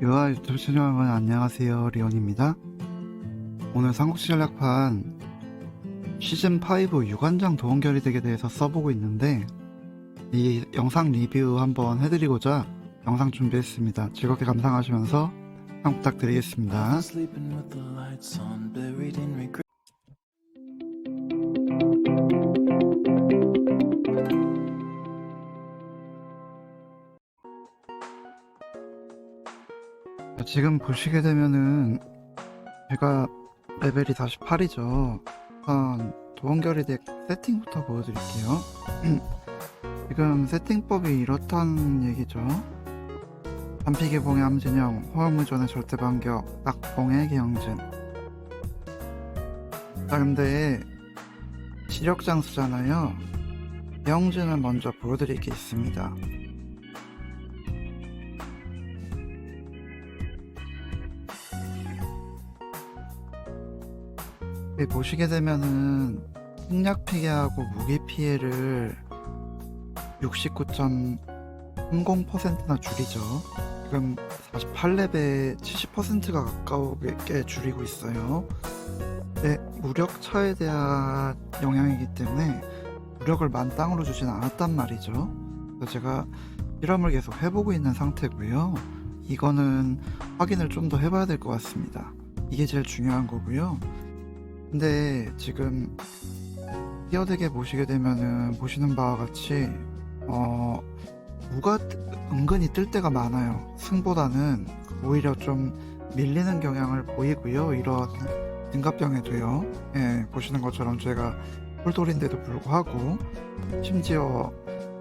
유아 유튜브 시청 여러분 안녕하세요. 리온입니다. 오늘 삼국지 전략판 시즌5 유관장 도원결이 덱에 대해서 써보고 있는데 이 영상 리뷰 한번 해드리고자 영상 준비했습니다. 즐겁게 감상하시면서 시청 부탁드리겠습니다 지금 보시게 되면은 제가 레벨이 48이죠. 우선 도원결이 덱 세팅부터 보여드릴게요. 지금 세팅법이 이렇다는 얘기죠. 단피개봉의 함진영, 호화무전의 절대반격, 낙봉의 기영진. 자 근데 시력장수잖아요. 기영진을 먼저 보여드릴 게 있습니다. 보시게 되면은 생략 피해하고 무기 피해를 69.30%나 줄이죠. 지금 48렙에 70%가 가까우게 줄이고 있어요. 네, 무력 차에 대한 영향이기 때문에 무력을 만땅으로 주진 않았단 말이죠. 그래서 제가 실험을 계속 해보고 있는 상태고요. 이거는 확인을 좀 더 해봐야 될 것 같습니다. 이게 제일 중요한 거고요. 근데 지금 티어덱에 보시게 되면은 보시는 바와 같이 어 무가 뜨- 은근히 뜰 때가 많아요. 승보다는 오히려 좀 밀리는 경향을 보이고요. 이런 등갑병에도요. 예, 보시는 것처럼 제가 홀돌인데도 불구하고 심지어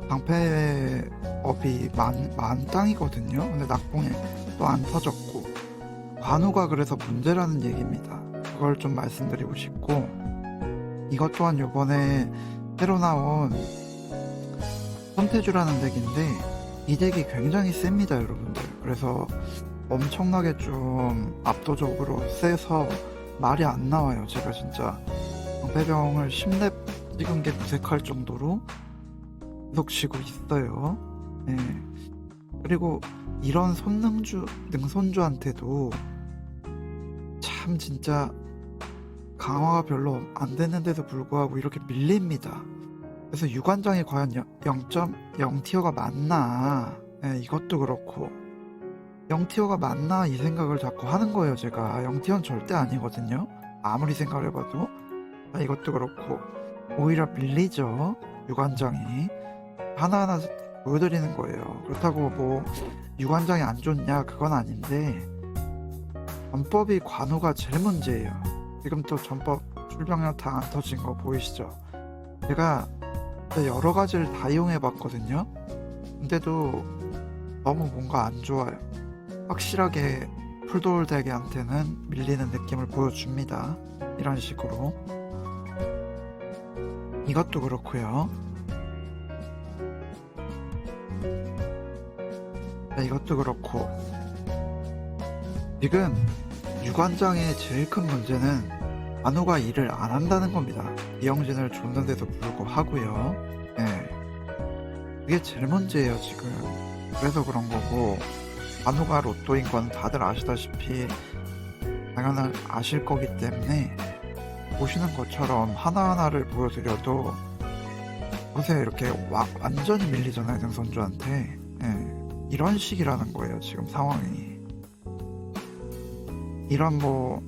방패업이 만, 만땅이거든요. 근데 낙봉에 또 안 터졌고 관우가 그래서 문제라는 얘기입니다. 그걸 좀 말씀드리고 싶고 이것 또한 요번에 새로 나온 손태주라는 덱인데 이 덱이 굉장히 셉니다 여러분들. 그래서 엄청나게 좀 압도적으로 세서 말이 안 나와요. 제가 진짜 방패병을 10렙 찍은 게 무색할 정도로 계속 치고 있어요. 네. 그리고 이런 손능주 능손주한테도 참 진짜 강화가 별로 안 됐는데도 불구하고 이렇게 밀립니다. 그래서 유관장이 과연 0.0티어가 맞나? 예, 이것도 그렇고 0티어가 맞나 이 생각을 자꾸 하는 거예요. 제가 0티어는 절대 아니거든요. 아무리 생각을 해봐도 아, 이것도 그렇고 오히려 밀리죠. 유관장이 하나하나 보여드리는 거예요. 그렇다고 뭐 유관장이 안 좋냐 그건 아닌데 전법이 관우가 제일 문제예요. 지금 또 전법 출병력 다안 터진 거 보이시죠? 제가 여러 가지를 다 이용해 봤거든요. 근데도 너무 뭔가 안 좋아요. 확실하게 풀돌대기한테는 밀리는 느낌을 보여줍니다. 이런 식으로. 이것도 그렇고요. 네, 이것도 그렇고. 지금 유관장의 제일 큰 문제는 안호가 일을 안 한다는 겁니다. 이영진을 줬는데도 불구하고요. 예. 그게 제일 문제예요, 지금. 그래서 그런 거고, 안호가 로또인 건 다들 아시다시피, 당연히 아실 거기 때문에, 보시는 것처럼 하나하나를 보여드려도, 요새 이렇게 와- 완전히 밀리잖아요, 등선주한테. 예. 이런 식이라는 거예요, 지금 상황이. 이런 뭐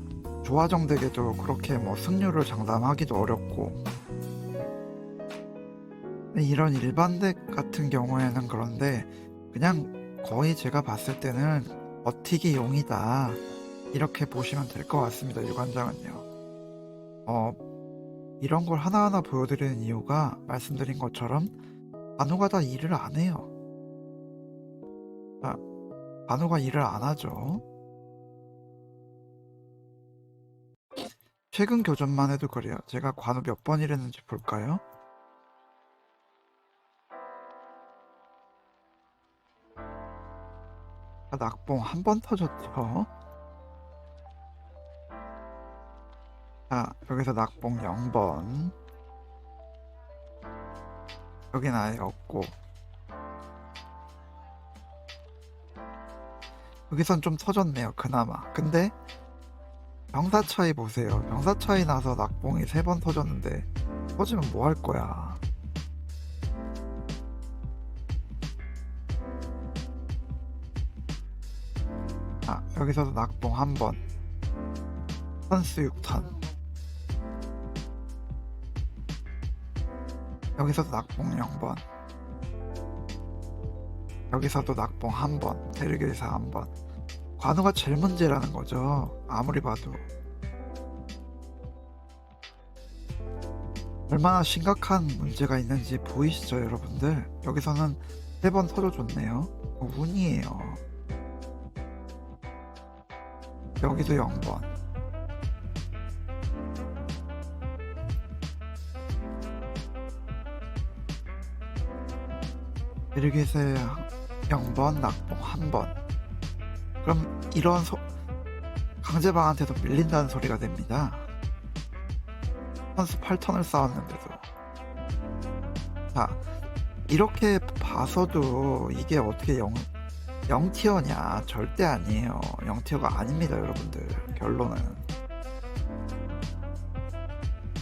조화정 덱에도 그렇게 뭐 승률을 장담하기도 어렵고. 이런 일반 덱 같은 경우에는 그런데 그냥 거의 제가 봤을 때는 버티기 용이다. 이렇게 보시면 될 것 같습니다 유관장은요. 어 이런 걸 하나하나 보여드리는 이유가 말씀드린 것처럼 반우가 다 일을 안 해요. 아, 반우가 일을 안 하죠 최근 교전만 해도 그래요. 제가 관우 몇번 일했는지 볼까요? 아, 낙봉 한 번 터졌죠. 자, 여기서 낙봉 0번. 여긴 아예 없고. 여기선 좀 터졌네요 그나마 근데 병사 차이 보세요. 병사 차이 나서 낙봉이 세 번 터졌는데 터지면 뭐 할 거야? 아 여기서도 낙봉 한 번. 선수 6턴. 여기서도 낙봉 0번. 여기서도 낙봉 한 번. 대르기사 한 번 관우가 제일 문제라는 거죠. 아무리 봐도. 얼마나 심각한 문제가 있는지 보이시죠 여러분들? 여기서는 세 번 터져줬네요. 어, 운이에요. 여기도 0번. 이르기세 0번 낙봉 1번 그럼 이런 소... 강제방한테도 밀린다는 소리가 됩니다. 선수 8턴을 쌓았는데도. 자 이렇게 봐서도 이게 어떻게 0, 0티어냐? 절대 아니에요. 0티어가 아닙니다 여러분들. 결론은.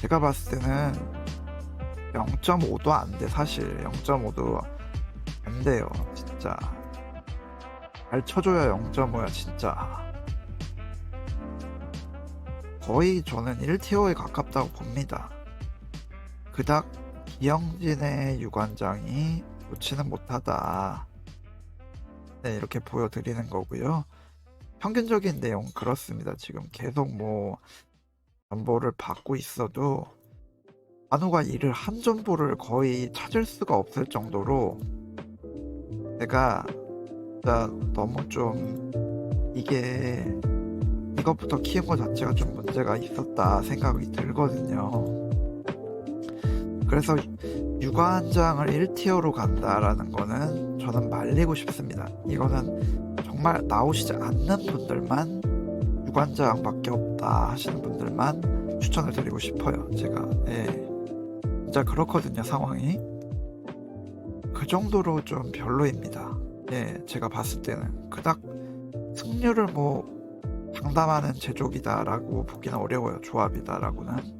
제가 봤을 때는 0.5도 안 돼 사실. 0.5도 안 돼요 진짜 잘 쳐줘야 0.5야 진짜. 거의 저는 1티어에 가깝다고 봅니다. 그닥 이영진의 유관장이 좋지는 못하다. 네 이렇게 보여드리는 거고요. 평균적인 내용 그렇습니다. 지금 계속 뭐 정보를 받고 있어도 한우가 이를 한 정보를 거의 찾을 수가 없을 정도로 내가 진짜 너무 좀 이게 이것부터 키운 것 자체가 좀 문제가 있었다 생각이 들거든요. 그래서 육아 한 장을 1티어로 간다라는 거는 저는 말리고 싶습니다. 이거는 정말 나오시지 않는 분들만 육아한장밖에 없다 하시는 분들만 추천을 드리고 싶어요. 제가 예. 진짜 그렇거든요 상황이. 그 정도로 좀 별로입니다. 예, 제가 봤을 때는 그닥 승률을 뭐 장담하는 제조기다라고 보기는 어려워요. 조합이다라고는.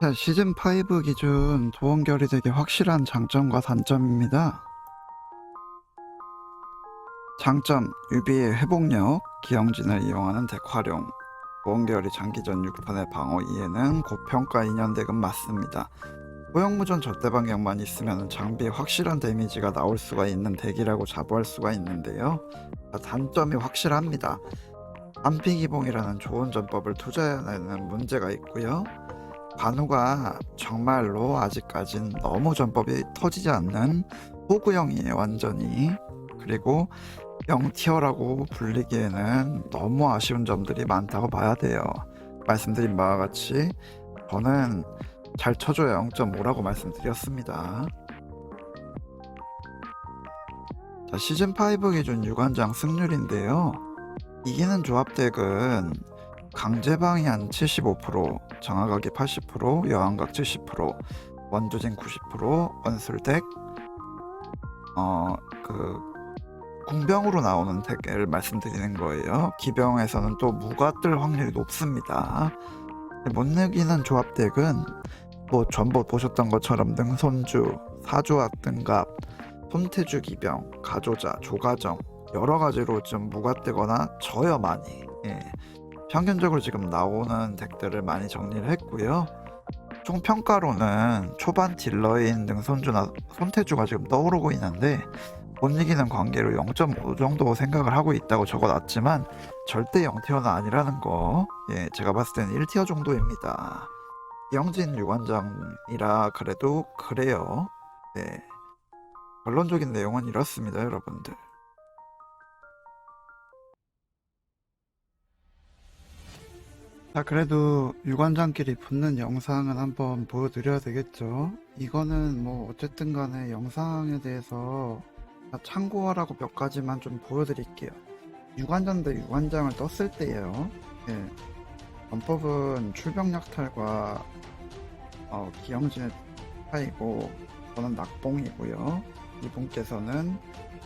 자, 시즌 5 기준 도원결이 되게 확실한 장점과 단점입니다. 장점, 유비의 회복력, 기영진을 이용하는 덱 활용, 보험계열이 장기전 6턴의 방어 이해는 고평가 2년 덱은 맞습니다. 호영무전 절대방향만 있으면 장비에 확실한 데미지가 나올 수가 있는 덱이라고 자부할 수가 있는데요. 단점이 확실합니다. 안피기봉이라는 좋은 전법을 투자하는 문제가 있고요. 관우가 정말로 아직까진 너무 전법이 터지지 않는 호구형이에요 완전히 그리고 0티어라고 불리기에는 너무 아쉬운 점들이 많다고 봐야 돼요. 말씀드린 바와 같이 저는 잘 쳐줘야 0.5라고 말씀드렸습니다. 자 시즌5 기준 유관장 승률인데요. 이기는 조합덱은 강제방이 한 75%, 정화각이 80%, 여왕각 70%, 원조진 90%, 원술덱, 어, 그, 궁병으로 나오는 덱을 말씀드리는 거예요. 기병에서는 또 무가 뜰 확률이 높습니다. 못 이기는 조합덱은 뭐 전부 보셨던 것처럼 능손주, 사조학 등갑, 손태주 기병, 가조자, 조가정 여러 가지로 좀 무가 뜨거나 져요 많이. 예. 평균적으로 지금 나오는 덱들을 많이 정리를 했고요. 총 평가로는 초반 딜러인 능손주나 손태주가 지금 떠오르고 있는데 못 이기는 관계로 0.5 정도 생각을 하고 있다고 적어놨지만 절대 0티어는 아니라는 거 예, 제가 봤을 때는 1티어 정도입니다. 영진 유관장이라 그래도 그래요. 네. 결론적인 내용은 이렇습니다, 여러분들. 자, 그래도 유관장끼리 붙는 영상은 한번 보여드려야 되겠죠. 이거는 뭐 어쨌든 간에 영상에 대해서 참고하라고 몇 가지만 좀 보여드릴게요. 유관장 대 유관장을 떴을 때예요. 예. 전법은 출병 약탈과 어, 기영진의 차이고 저는 낙봉이고요. 이분께서는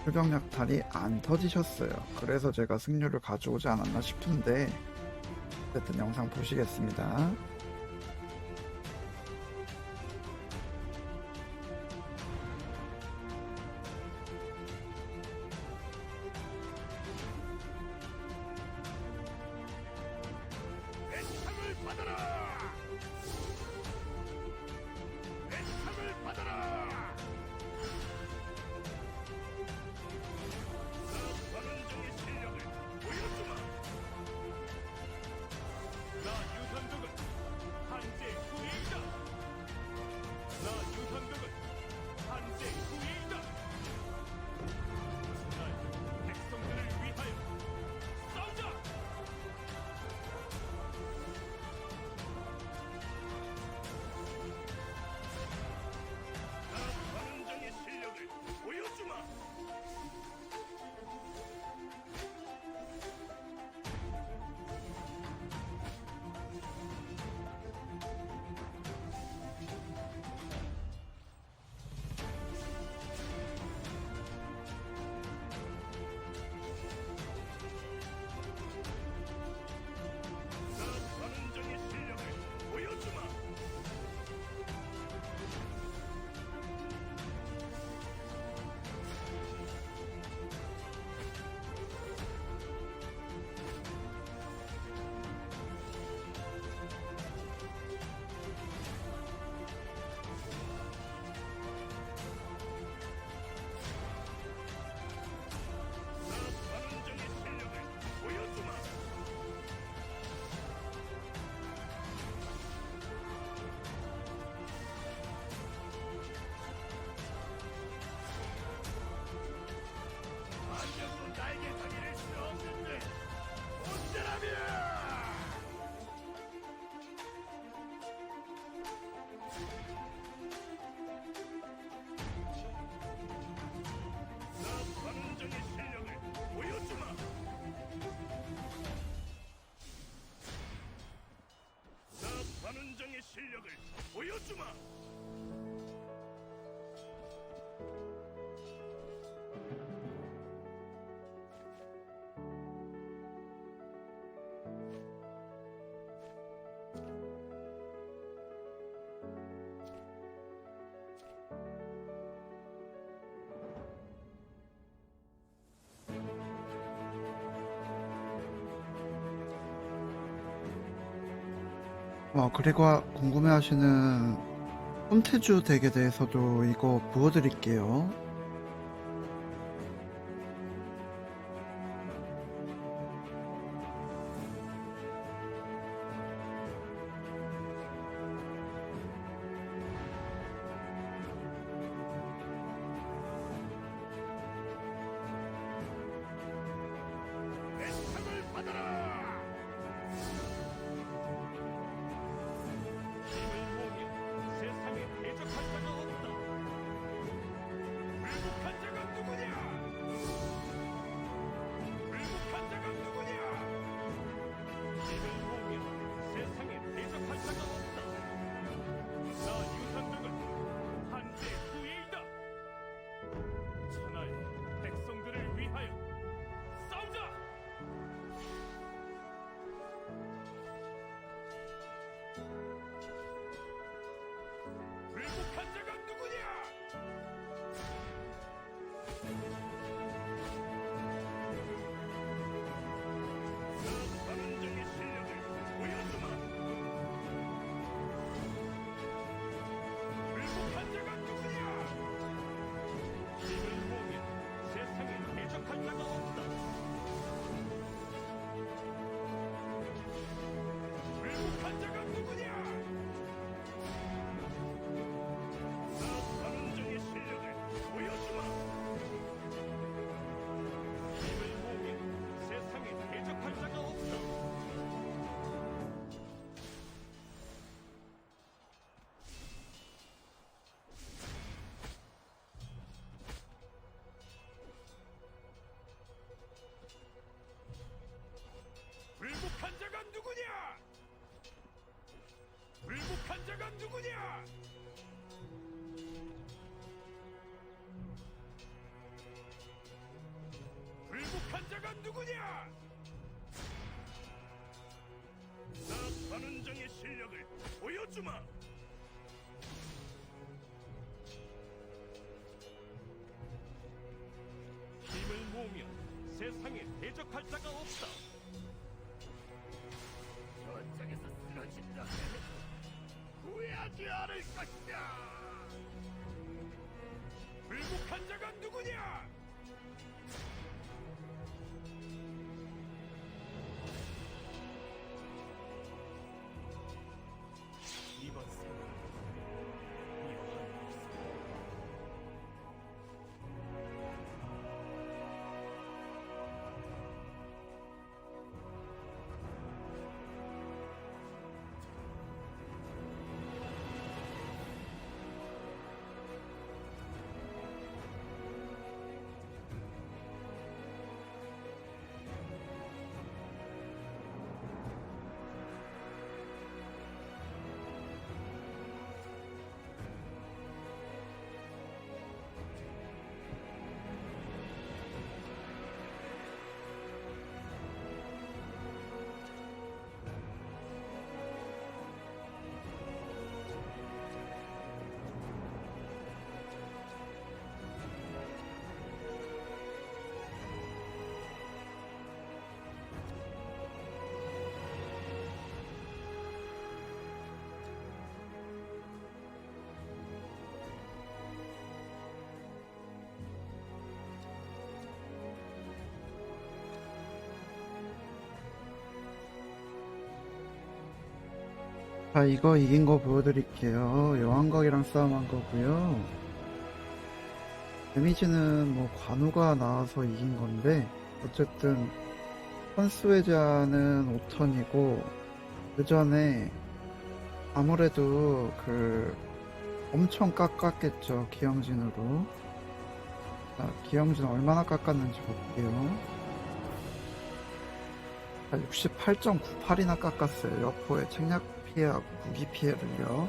출병 약탈이 안 터지셨어요. 그래서 제가 승률을 가져오지 않았나 싶은데 어쨌든 영상 보시겠습니다. 어, 그리고 궁금해하시는 손태주 덱에 대해서도 이거 보여드릴게요. 받아라! 나 반은정의 실력을 보여주마. 힘을 모으면 세상에 대적할 자가 없다. 전장에서 쓰러진다. 후회하지 않을 것이다. 불복한 자가 누구냐? 자, 이거 이긴 거 보여드릴게요. 여왕각이랑 싸움한 거고요. 데미지는 뭐 관우가 나와서 이긴 건데 어쨌든 헌스웨자는 5턴이고 그 전에 아무래도 그 엄청 깎았겠죠 기영진으로 자, 기영진 얼마나 깎았는지 볼게요 자, 68.98이나 깎았어요 여포의 책략 피해하고 무기 피해를요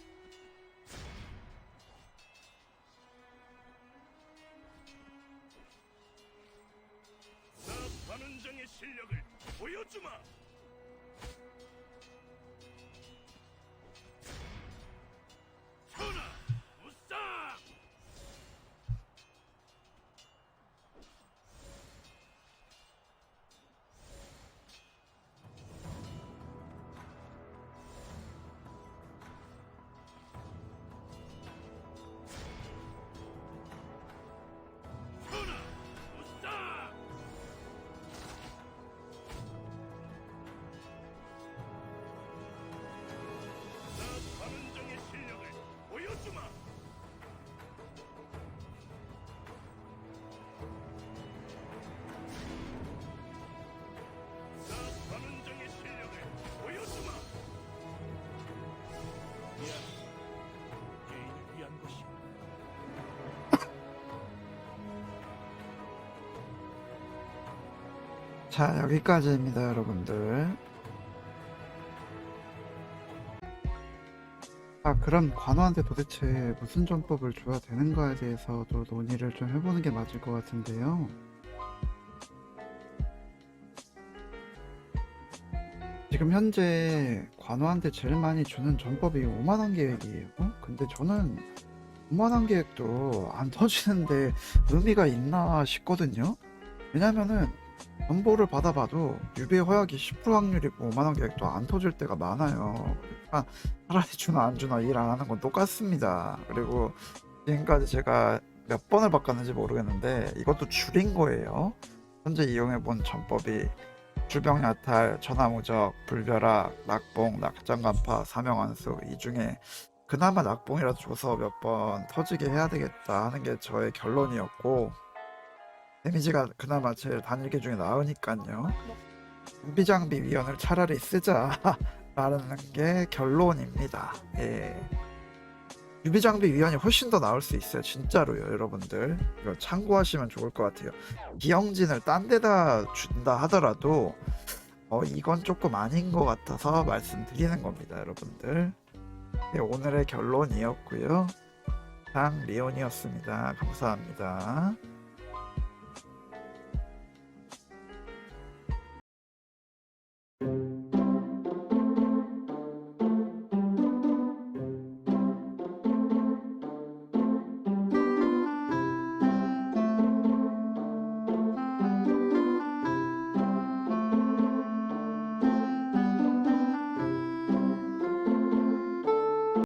실력을 보여주마! 자, 여기까지입니다, 여러분들. 아, 그럼 관우한테 도대체 무슨 전법을 줘야 되는가에 대해서도 논의를 좀 해보는 게 맞을 것 같은데요. 지금 현재 관우한테 제일 많이 주는 전법이 5만원 계획이에요. 근데 저는 오만한 계획도 안 터지는데 의미가 있나 싶거든요. 왜냐면은 정보를 받아봐도 유비 허약이 10% 확률이고 오만한 계획도 안 터질 때가 많아요. 그러니까 차라리 주나 안 주나 일 안 하는 건 똑같습니다. 그리고 지금까지 제가 몇 번을 바꿨는지 모르겠는데 이것도 줄인 거예요. 현재 이용해본 전법이 주병 야탈, 천하무적, 불벼락, 낙봉, 낙장간파, 사명한수 이 중에 그나마 낙봉이라도 줘서 몇 번 터지게 해야 되겠다 하는 게 저의 결론이었고 데미지가 그나마 제일 단일계 중에 나으니까요. 준비장비 위원을 차라리 쓰자 라는 게 결론입니다. 예. 유비장비 위원이 훨씬 더 나을 수 있어요. 진짜로요, 여러분들. 이거 참고하시면 좋을 것 같아요. 기영진을 딴 데다 준다 하더라도 어, 이건 조금 아닌 것 같아서 말씀드리는 겁니다, 여러분들. 네, 오늘의 결론이었고요. 장 리온이었습니다. 감사합니다.